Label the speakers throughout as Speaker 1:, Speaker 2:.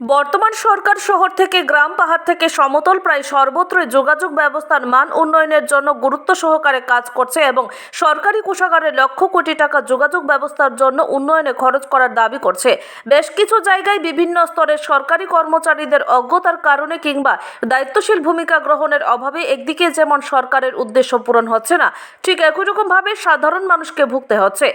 Speaker 1: বর্তমান সরকার শহর থেকে গ্রাম পাহাড় থেকে সমতল প্রায় সর্বত্রই যোগাযোগ ব্যবস্থার মান উন্নয়নের জন্য গুরুত্ব সহকারে কাজ করছে এবং সরকারি কোষাগারে লক্ষ কোটি টাকা যোগাযোগ ব্যবস্থার জন্য উন্নয়নে খরচ করার দাবি করছে। বেশ কিছু জায়গায় বিভিন্ন স্তরের সরকারি কর্মচারীদের অজ্ঞতার কারণে কিংবা দায়িত্বশীল ভূমিকা গ্রহণের অভাবে একদিকে যেমন সরকারের উদ্দেশ্য পূরণ হচ্ছে না, ঠিক একই রকমভাবে সাধারণ মানুষকে ভুগতে হচ্ছে।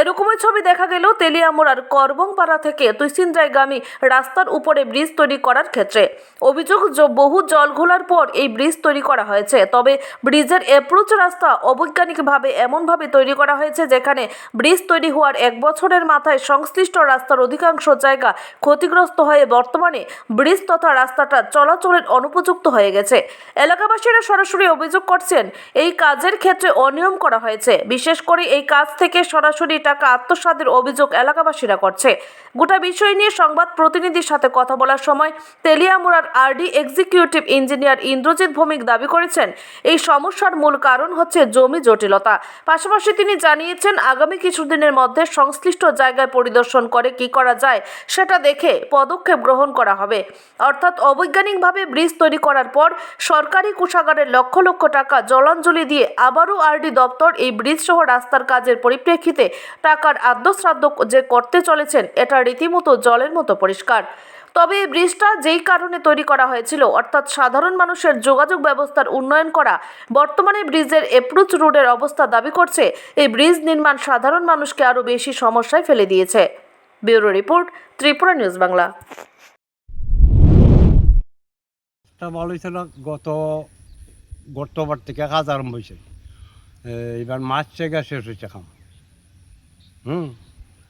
Speaker 1: এরকমই ছবি দেখা গেল তেলিয়ামুড়ার করবংপাড়া থেকে তুইসিনজাইগামী রাস্তার উপরে ব্রিজ তৈরি করার ক্ষেত্রে। অভিযোগ বহু জল ঘোলার পর এই ব্রিজ তৈরি করা হয়েছে, তবে ব্রিজের অ্যাপ্রোচ রাস্তা অবৈজ্ঞানিকভাবে এমনভাবে তৈরি করা হয়েছে যেখানে ব্রিজ তৈরি হওয়ার এক বছরের মাথায় সংশ্লিষ্ট রাস্তার অধিকাংশ জায়গা ক্ষতিগ্রস্ত হয়ে বর্তমানে ব্রিজ তথা রাস্তাটা চলাচলের অনুপযুক্ত হয়ে গেছে। এলাকাবাসীরা সরাসরি অভিযোগ করছেন, এই কাজের ক্ষেত্রে অনিয়ম করা হয়েছে। বিশেষ করে এই কাজ থেকে সরাসরি টাকা আত্মসাদের অভিযোগ এলাকাবাসীরা করছে। গোটা বিষয় নিয়ে সংবাদ প্রতিনিধির সাথে কথা বলার সময় তেলিয়ামুড়ার RD executive engineer Indrajit Bhowmik দাবি করেছেন, এই সমস্যার মূল কারণ হচ্ছে জমি জটিলতা। পাশাপাশি তিনি জানিয়েছেন, আগামী কিছুদিনের মধ্যে সংশ্লিষ্ট জায়গায় পরিদর্শন করে কি করা যায় সেটা দেখে পদক্ষেপ গ্রহণ করা হবে। অর্থাৎ অবৈজ্ঞানিকভাবে ব্রিজ তৈরি করার পর সরকারি কোষাগারের লক্ষ লক্ষ টাকা জলাঞ্জলি দিয়ে আবারও আরডি দপ্তর এই ব্রিজ সহ রাস্তার কাজের পরিপ্রেক্ষিতে টাকার আদ্যশ্রাদ্ধ যে করতে চলেছেন, এটা রীতিমতো জলের মতো পরিষ্কার। তবে এই ব্রিজটা যেই কারণে তৈরি করা হয়েছিল, অর্থাৎ সাধারণ মানুষের যোগাযোগ ব্যবস্থার উন্নয়ন করা, বর্তমানে ব্রিজের এপ্রুচ রোডের অবস্থা দাবি করছে, এই ব্রিজ নির্মাণ সাধারণ মানুষকে আরও বেশি সমস্যায় ফেলে দিয়েছে। Bureau report, Tripura news Bangla.
Speaker 2: ভালোই ছিল গত, গতবার থেকে কাজ আরম্ভ হয়েছে। এবার মাছ থেকে শেষ হয়েছে খাম হুম।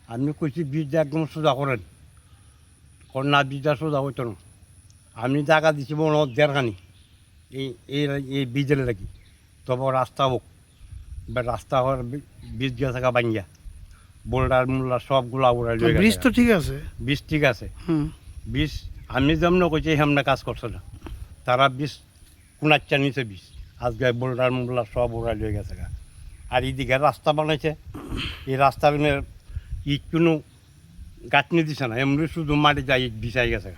Speaker 2: আমি কইছি বীজটা একদম সোজা করেন। কন্যা বীজটা সোজা হইতো না। আমি জায়গা দিছি মনে হয় দেড়খানি। এই এই এই বীজের লাগি তবে রাস্তা হোক। এবার রাস্তা হওয়ার বী- বীজ গিয়ে থাকা বাঙ্গিয়া। বোল্ডার মোল্ডার সবগুলো উড়াই
Speaker 3: ব্রিজ
Speaker 2: গেছে।
Speaker 3: তো ঠিক আছে?
Speaker 2: বীজ ঠিক আছে।
Speaker 3: হুম।
Speaker 2: বিষ আমি যেমন কইছি হেমনে কাজ করছে না। তারা বিষ কুনাচ্চা নিচে বিষ আজকে বোল্ডার মোল্ডার সব ওরা লয়ে গেছে আর এইদিকে রাস্তা বানাইছে। এই রাস্তার মে ইট কোনো গাঁথনি দিছে না এমনি শুধু মাটি যায় ইট বিছাই গেছে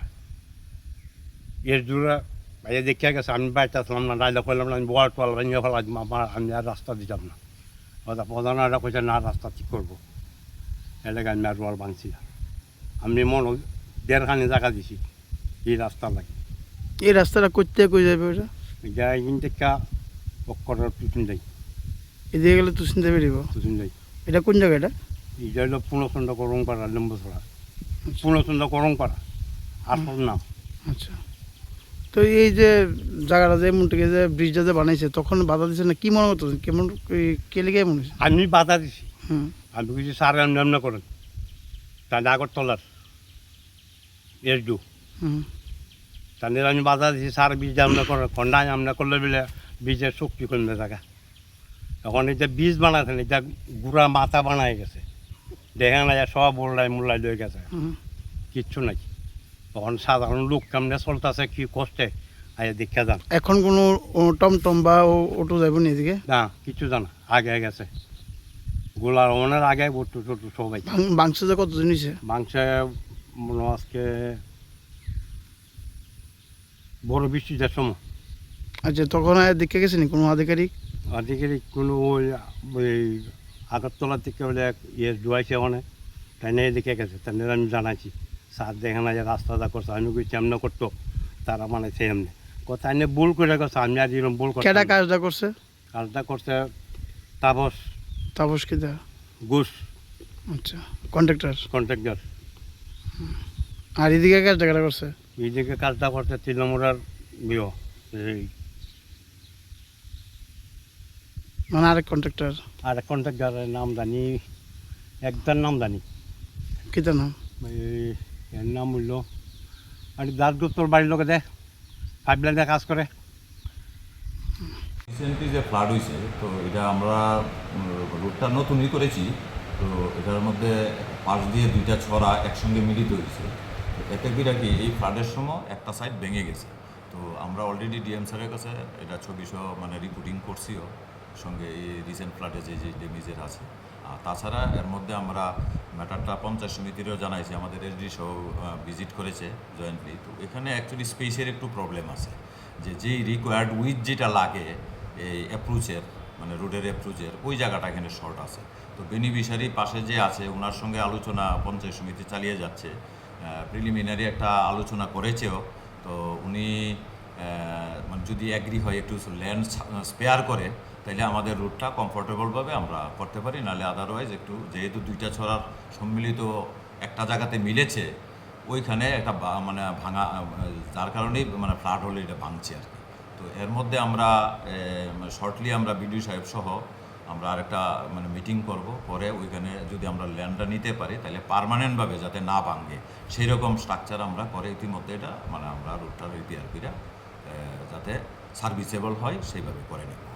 Speaker 2: এর জোড়া ভাইয়া দেখিয়া গেছে আমি বাড়িতে আসলাম না নাইলে কইলাম না আমি বয়ার তোয়াল ভেঙে ফেলাম আমার আমি আর রাস্তা দিতাম না। কথা প্রধান একটা কইছে না রাস্তা ঠিক করব। এলাকা আমি আর ওয়াল ভাঙছি আমি মনে দেড়খানি জায়গা দিছি এই রাস্তা লাগে।
Speaker 3: এই রাস্তাটা করতে কই যাবে ওটা?
Speaker 2: এটা এখান থেকে অক্ষরের পিছন যাই
Speaker 3: এদিকে গেলে তো চিনতে পেরিব।
Speaker 2: পিছন যাই
Speaker 3: এটা কোন জায়গা এটা?
Speaker 2: এটা হলো পূর্ণচন্দ্র করং পাড়া লম্বছড়া। পূর্ণচন্দ্র করং পাড়া আসল নাম।
Speaker 3: আচ্ছা। তো এই যে জায়গাটা যে এমনটাকে যে ব্রিজটা যে বানাইছে তখন বাধা দিছে না? কি মনে হতো? কেমন কে লেগে মনে হয়েছে?
Speaker 2: আমি বাধা দিছি। আমি কিছু সার এমনি এমনি করেন। তা আগরতলার এর দু
Speaker 3: হুম
Speaker 2: তাদের আমি বাধা দিছি সার বীজ আমনা করে খন্ডায় আমনা করলে বলে বীজের শক্তি কমবে থাকা এখন এই যে বীজ বানাতেন এটা গুড়া মাথা বানায় গেছে। দেখা না যায় সব উল্লাই মুল্লাই লয়ে গেছে। কিচ্ছু নাই। তখন সাধারণ লোক কেমনে চলতেছে কি কষ্টে? আজ দেখা যান।
Speaker 3: এখন কোনো টমটম বা অটো যাইব নি এদিকে?
Speaker 2: না কিছু জানা আগে গেছে গোলার অনের আগে বটু টটু সবাই
Speaker 3: বাংশ যে কত জিনিসে
Speaker 2: মাংসে মনে আজকে বড় বৃষ্টিটার সময়।
Speaker 3: আচ্ছা তখন দেখে গেছে নি কোনো আধিকারিক?
Speaker 2: আধিকারিক কোনো ওই ওই আগরতলা থেকে বলে এক ইয়ে ডুয়াইছে ওখানে তাই নিয়ে দেখে গেছে তাই নিয়ে আমি জানাইছি স্যার দেখে না যে রাস্তাটা করছে আমি কইছি এমনি করতো তারা মানে সে এমনি কথা এনে ভুল করে গেছে আমি আর এরকম ভুল করছি
Speaker 3: কাজটা করছে?
Speaker 2: কাজটা করছে তাপস।
Speaker 3: তাপস কি দা?
Speaker 2: ঘুষ।
Speaker 3: আচ্ছা কন্ট্রাক্টর
Speaker 2: কন্ট্রাক্টর
Speaker 3: আর এদিকে কাজটা করছে?
Speaker 2: এইদিকে কাজটা করছে তৃণমূলের বিয়ে এই
Speaker 3: মানে আরেক কন্ট্রাক্টর
Speaker 2: আর কন্ট্রাক্টরের নাম জানি একটার নাম জানি।
Speaker 3: কিতা নাম?
Speaker 2: এই এর নাম হইল আর দাসগুপ্তর বাড়ির লোকে দেখ পাইপ লাইনে কাজ করে।
Speaker 4: রিসেন্টলি যে ফ্লাড হয়েছে তো এটা আমরা রোডটা নতুনই করেছি তো এটার মধ্যে পাশ দিয়ে দুইটা ছড়া একসঙ্গে মিলিত হয়েছে তো এতে করে কি এই ফ্লাডের সময় একটা সাইড ভেঙে গেছে। তো আমরা অলরেডি ডিএম স্যারের কাছে এটা ছবি সহ মানে রিপোর্টিং করছিও। সঙ্গে এই রিসেন্ট ফ্লাডে যে যে ড্যামেজের আছে। আর তাছাড়া এর মধ্যে আমরা ম্যাটারটা পঞ্চায়েত সমিতিরও জানাইছি, আমাদের এসডি সহ ভিজিট করেছে জয়েন্টলি তো এখানে অ্যাকচুয়ালি স্পেসের একটু প্রবলেম আছে। যে, যেই রিকোয়ার্ড উইথ যেটা লাগে, এই অ্যাপ্রোচের মানে রোডের অ্যাপ্রোচের ওই জায়গাটা এখানে শর্ট আছে। তো বেনিফিশারি পাশে যে আছে ওনার সঙ্গে আলোচনা পঞ্চায়েত সমিতি চালিয়ে যাচ্ছে। প্রিলিমিনারি একটা আলোচনা করেছেও। তো উনি মানে যদি অ্যাগ্রি হয় একটু ল্যান্ড স্পেয়ার করে তাহলে আমাদের রুটটা কমফোর্টেবলভাবে আমরা করতে পারি। নাহলে আদারওয়াইজ একটু যেহেতু দুইটা ছড়ার সম্মিলিত একটা জায়গাতে মিলেছে, ওইখানে একটা মানে ভাঙা যার কারণেই মানে ফ্লাট হলে এটা ভাঙছে আর কি। তো এর মধ্যে আমরা শর্টলি আমরা বিডিও সাহেব সহ আমরা আরেকটা মানে মিটিং করব। পরে ওইখানে যদি আমরা ল্যান্ডটা নিতে পারি তাহলে পার্মানেন্টভাবে যাতে না ভাঙে সেই রকম স্ট্রাকচার আমরা করে ইতিমধ্যে এটা মানে আমরা রুটটা রিপেয়ার করে যাতে সার্ভিসেবল হয় সেইভাবে করে নেব।